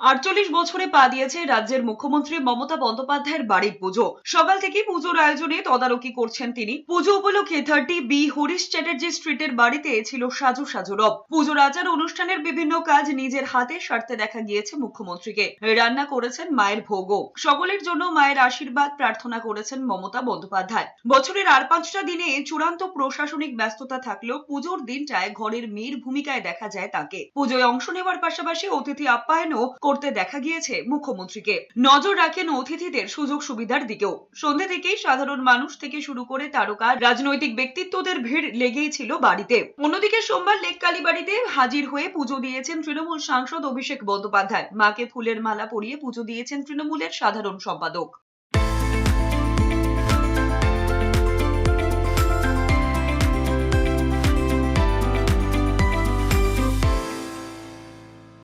আটচল্লিশ বছরে পা দিয়েছে রাজ্যের মুখ্যমন্ত্রী মমতা বন্দ্যোপাধ্যায়ের বাড়ির পুজো। সকাল থেকে পুজোর আয়োজনে তদারকি করছেন তিনি। পুজো উপলক্ষে থার্টি বি হরিশ চ্যাটার্জি স্ট্রিটের বাড়িতে ছিল সাজু সাজু রব। পুজোর আচার অনুষ্ঠানের বিভিন্ন কাজ নিজের হাতে সারতে দেখা গিয়েছে মুখ্যমন্ত্রীকে। রান্না করেছেন মায়ের ভোগও। সকলের জন্য মায়ের আশীর্বাদ প্রার্থনা করেছেন মমতা বন্দ্যোপাধ্যায়। বছরের আর পাঁচটা দিনে চূড়ান্ত প্রশাসনিক ব্যস্ততা থাকলেও পুজোর দিনটায় ঘরের মেয়ের ভূমিকায় দেখা যায় তাকে। পুজোয় অংশ নেওয়ার পাশাপাশি অতিথি আপ্যায়নও করতে দেখা গিয়েছে মুখ্যমন্ত্রীকে। নজর রাখেন অতিথিদের সুযোগ সুবিধার দিকেও। সন্ধে থেকেই সাধারণ মানুষ থেকে শুরু করে তারকা রাজনৈতিক ব্যক্তিত্বদের ভিড় লেগেই ছিল বাড়িতে। অন্যদিকে সোমবার লেক কালীবাড়িতে হাজির হয়ে পুজো দিয়েছেন তৃণমূল সাংসদ অভিষেক বন্দ্যোপাধ্যায়। মাকে ফুলের মালা পরিয়ে পুজো দিয়েছেন তৃণমূলের সাধারণ সম্পাদক।